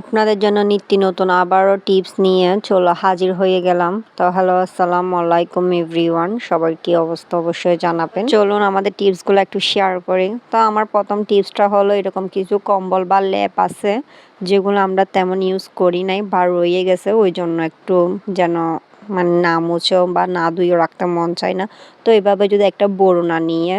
আপনাদের জন্য নিত্য নতুন আবারও টিপস নিয়ে চলো হাজির হয়ে গেলাম। তো হ্যালো আসসালাম আলাইকুম এভরিওয়ান সবার কি অবস্থা অবশ্যই জানাবেন। চলুন আমাদের টিপসগুলো একটু শেয়ার করি। তো আমার প্রথম টিপসটা হলো এরকম কিছু কম্বল বা ল্যাপ আছে, যেগুলো আমরা তেমন ইউজ করি নাই বা রয়ে গেছে, ওই জন্য একটু যেন মানে না মুছেও বা না ধুয়েও রাখতে মন চায় না। তো এভাবে যদি একটা বড়না নিয়ে,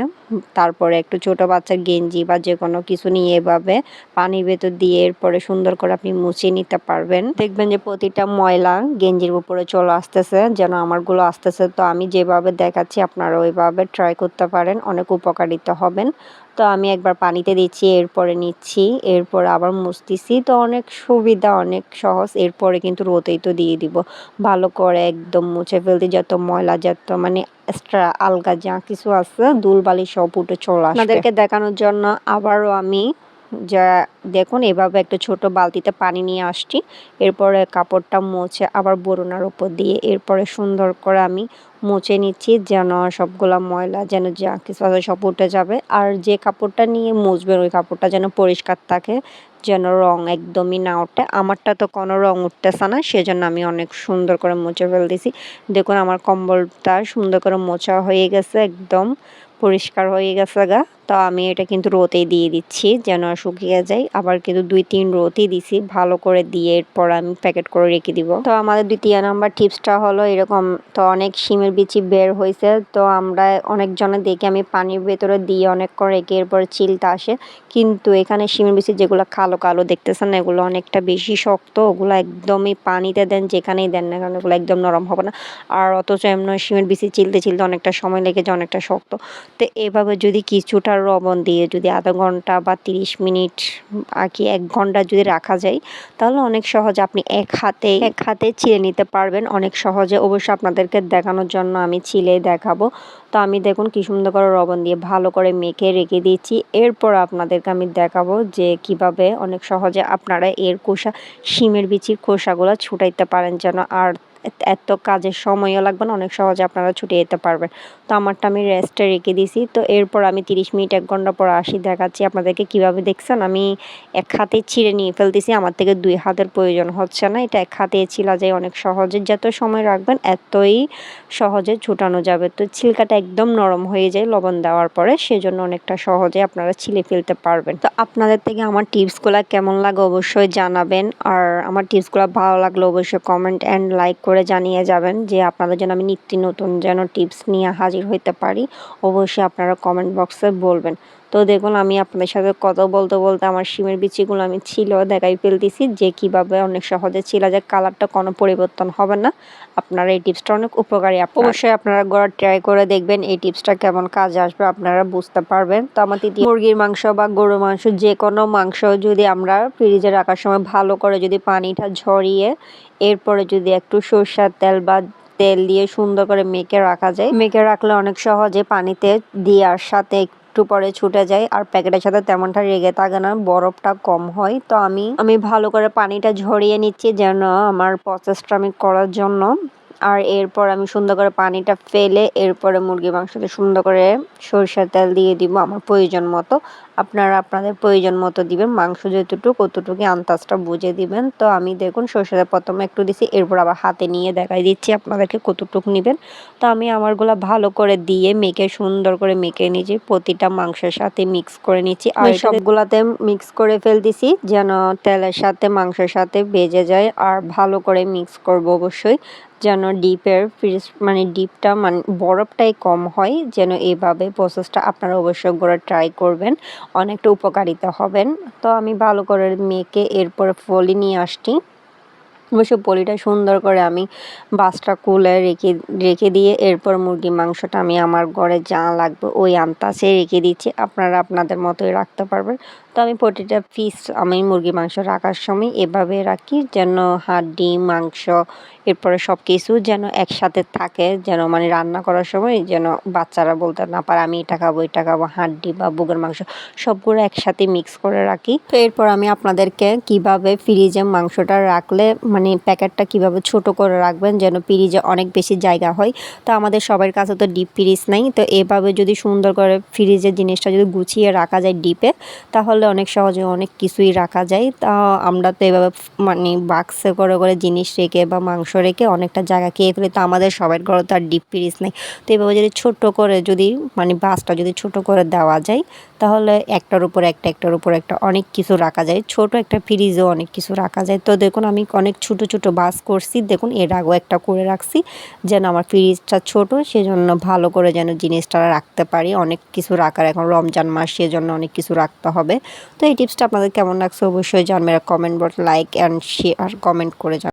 তারপরে একটু ছোট বাচ্চার গেঞ্জি বা যে কোনো কিছু নিয়ে এভাবে পানির ভেতর দিয়ে এরপরে সুন্দর করে আপনি মুছিয়ে নিতে পারবেন। দেখবেন যে প্রতিটা ময়লা গেঞ্জির উপরে চলে আসতেছে, যেন আমারগুলো আসতেছে। তো আমি যেভাবে দেখাচ্ছি আপনারা ওইভাবে ট্রাই করতে পারেন, অনেক উপকারিত হবেন। তো আমি একবার পানিতে দিচ্ছি, এরপরে নিচ্ছি, এরপর আবার মুছতেছি। তো অনেক সুবিধা, অনেক সহজ। এরপরে কিন্তু রোদেই তো দিয়ে দিব। ভালো করে একদম মুছে ফেলতে যত ময়লা, যত মানে এক্সট্রা আলগা যা কিছু আছে, দুলবালি সব উঠে চলে আপনাদেরকে দেখানোর জন্য আবারও আমি যা দেখুন, এভাবে একটা ছোট বালতিতে পানি নিয়ে আসছি। এরপরে কাপড়টা মুছে আবার বরুণার উপর দিয়ে এরপরে সুন্দর করে আমি মুছে নিচ্ছি যেন সবগুলা ময়লা, যেন যা কিছু আছে সব উঠে যাবে। আর যে কাপড়টা নিয়ে মুছবেন, ওই কাপড়টা যেন পরিষ্কার থাকে, যেন রং একদমই না ওঠে। আমারটা তো কোনো রং উঠতেছে না, সেজন্য আমি অনেক সুন্দর করে মুছে ফেলতেছি। দেখুন, আমার কম্বলটা সুন্দর করে মোছা হয়ে গেছে, একদম পরিষ্কার হয়ে গেছে গা। তো আমি এটা কিন্তু রোতে দিয়ে দিচ্ছি যেন শুকিয়ে যায়। আবার কিন্তু দুই, তিন রোতেই দিছি। ভালো করে দিয়ে এরপর আমি প্যাকেট করে রেখে দিব। তো আমাদের দ্বিতীয় নাম্বার টিপসটা হলো এরকম তো অনেক শিমের বিচি বের হয়েছে তো আমরা অনেকজনে দেখি আমি পানির ভেতরে দিয়ে অনেক করে রেখে এরপর চিলটা আসে। কিন্তু এখানে শিমের বিচি যেগুলো কালো কালো দেখতেছেন এগুলো অনেকটা বেশি শক্ত। ওগুলো একদমই পানিতে দেন, যেখানেই দেন না কারণ ওগুলো একদম নরম হবে না। আর অথচ এমন শিমের বিচি চিলতে চিলতে অনেকটা সময় লেগে যায়, অনেকটা শক্ত। তো এভাবে যদি কিছুটা লবণ দিয়ে যদি আধা ঘণ্টা বা তিরিশ মিনিট আর কি এক ঘণ্টা যদি রাখা যায়, তাহলে অনেক সহজে আপনি এক হাতে এক হাতে ছিলে নিতে পারবেন। অনেক সহজে অবশ্যই আপনাদেরকে দেখানোর জন্য আমি ছিলে দেখাবো। তো আমি দেখুন কি সুন্দর করে লবণ দিয়ে ভালো করে মেখে রেখে দিচ্ছি এরপর আপনাদেরকে আমি দেখাবো যে কীভাবে অনেক সহজে আপনারা এর খোসা শিমের বিচির খোসাগুলো ছুটাইতে পারেন যেন। আর এত কাজের সময়ও লাগবে না, অনেক সহজে আপনারা ছুটে যেতে পারবেন। তো আমারটা আমি রেস্টে রেখে দিছি। তো এরপর আমি তিরিশ মিনিট, এক ঘণ্টা পর আসি, দেখাচ্ছি আপনাদেরকে কীভাবে দেখছেন। আমি এক হাতে ছিঁড়ে নিয়ে ফেলতেছি, আমার থেকে দুই হাতের প্রয়োজন হচ্ছে না। এটা এক হাতে ছিলা যায় অনেক সহজে, যত সময় রাখবেন এতই সহজে ছুটানো যাবে। তো ছিলকাটা একদম নরম হয়ে যায় লবণ দেওয়ার পরে, সেজন্য অনেকটা সহজে আপনারা ছিলে ফেলতে পারবেন। তো আপনাদের থেকে আমার টিপসগুলো কেমন লাগে অবশ্যই জানাবেন, আর আমার টিপসগুলো ভালো লাগলে অবশ্যই কমেন্ট অ্যান্ড লাইক করে জানিয়ে যাবেন যে আপনাদের জন্য আমি নিত্য নতুন যেন টিপস নিয়ে হাজির হইতে পারি, অবশ্যই আপনারা কমেন্ট বক্সে বলবেন। তো দেখুন আমি আপনাদের সাথে কথা বলতে বলতে আমার সিমের বিচিগুলো আমি ছিল দেখাই ফেলতেছি যে কীভাবে অনেক সহজে ছিল যে কালারটা কোনো পরিবর্তন হবে না। আপনারা এই টিপসটা অনেক উপকারী। অবশ্যই। আপনারা গড়া ট্রাই করে দেখবেন এই টিপসটা কেমন কাজে আসবে আপনারা বুঝতে পারবেন। তো আমার মুরগির মাংস বা গরুর মাংস যে কোনো মাংস যদি আমরা ফ্রিজে রাখার সময় ভালো করে যদি পানিটা ঝরিয়ে এরপরে যদি একটু সরষার তেল বা তেল দিয়ে সুন্দর করে মেখে রাখা যায়। মেখে রাখলে অনেক সহজে পানিতে দেওয়ার সাথে একটু পরে ছুটে যায় আর প্যাকেটের সাথে তেমনটা রেগে থাকে না, বরফটা কম হয়। তো আমি আমি ভালো করে পানিটা ঝরিয়ে নিচ্ছি যেন আমার প্রসেসটা আমি করার জন্য। আর এরপর আমি সুন্দর করে পানিটা ফেলে এরপরে মুরগি মাংসতে সুন্দর করে সরিষার তেল দিয়ে দিব আমার প্রয়োজন মতো। আপনারা আপনাদের প্রয়োজন মতো দিবেন মাংস যেতটুকু অতটুকু আন্দাজটা বুঝে দিবেন। তো আমি দেখুন সরষেটা প্রথমে একটু দিছি এরপর আবার হাতে নিয়ে দেখাই দিচ্ছি আপনাদেরকে কতটুকু নেবেন। তো আমি আমারগুলো ভালো করে দিয়ে মেখে সুন্দর করে মেখে নিয়েছি প্রতিটা মাংসের সাথে মিক্স করে নিচ্ছি আর সবগুলাতে মিক্স করে ফেলতেছি যেন তেলের সাথে মাংসের সাথে বেজে যায়। আর ভালো করে মিক্স করব অবশ্যই। যেন ডিপের ফ্রিজ মানে ডিপটা মানে বরফটাই কম হয়, যেন এইভাবে প্রসেসটা আপনারা অবশ্যই করে ট্রাই করবেন। অনেকটা উপকারিতা হবেন। তো আমি ভালো করে মেখে এরপরে ফলি নিয়ে আসছি। অবশ্য পলিটা সুন্দর করে আমি বাসটা কুলে রেখে রেখে দিয়ে এরপর মুরগি মাংসটা আমি আমার ঘরে যা লাগবে ওই আন্তাসে রেখে দিচ্ছি। আপনারা আপনাদের মতোই রাখতে পারবেন। তো আমি প্রতিটা পিস আমি মুরগি মাংস রাখার সময় এভাবে রাখি যেন হাড্ডি, মাংস, এরপরে সব কিছু যেন একসাথে থাকে, যেন মানে রান্না করার সময় যেন বাচ্চারা বলতে না পারে আমি এটা খাব এটা খাব, হাড্ডি বা বুকের মাংস সবগুলো একসাথে মিক্স করে রাখি। তো এরপর আমি আপনাদেরকে কীভাবে ফ্রিজে মাংসটা রাখলে মানে প্যাকেটটা কীভাবে ছোট করে রাখবেন যেন ফ্রিজে অনেক বেশি জায়গা হয়, তো আমাদের সবার কাছে তো ডিপ ফ্রিজ নাই, তো এভাবে যদি সুন্দর করে ফ্রিজের জিনিসটা যদি গুছিয়ে রাখা যায় ডিপে তাহলে করলে অনেক সহজে অনেক কিছুই রাখা যায়। তা আমরা তো এভাবে মানে বাক্সে করে করে জিনিস রেখে বা মাংস রেখে অনেকটা জায়গা খেয়ে ফেলি। তো আমাদের সবার ঘরে তো আর ডিপ ফ্রিজ নেই। তো এভাবে যদি ছোট করে যদি মানে বাসটা যদি ছোট করে দেওয়া যায় তাহলে একটার উপর একটা, একটার উপর একটা অনেক কিছু রাখা যায়। ছোট একটা ফ্রিজেও অনেক কিছু রাখা যায়। তো দেখুন, আমি অনেক ছোট ছোট বাস করছি। দেখুন, এর আগেও একটা করে রাখছি যেন আমার ফ্রিজটা ছোট, সেজন্য ভালো করে যেন জিনিসটা রাখতে পারি। অনেক কিছু রাখার এখন রমজান মাস, সেজন্য অনেক কিছু রাখতে হবে। তো এই টিপসটা আপনাদের কেমন লাগছে অবশ্যই জানবেন। Comment box like and share comment করে জান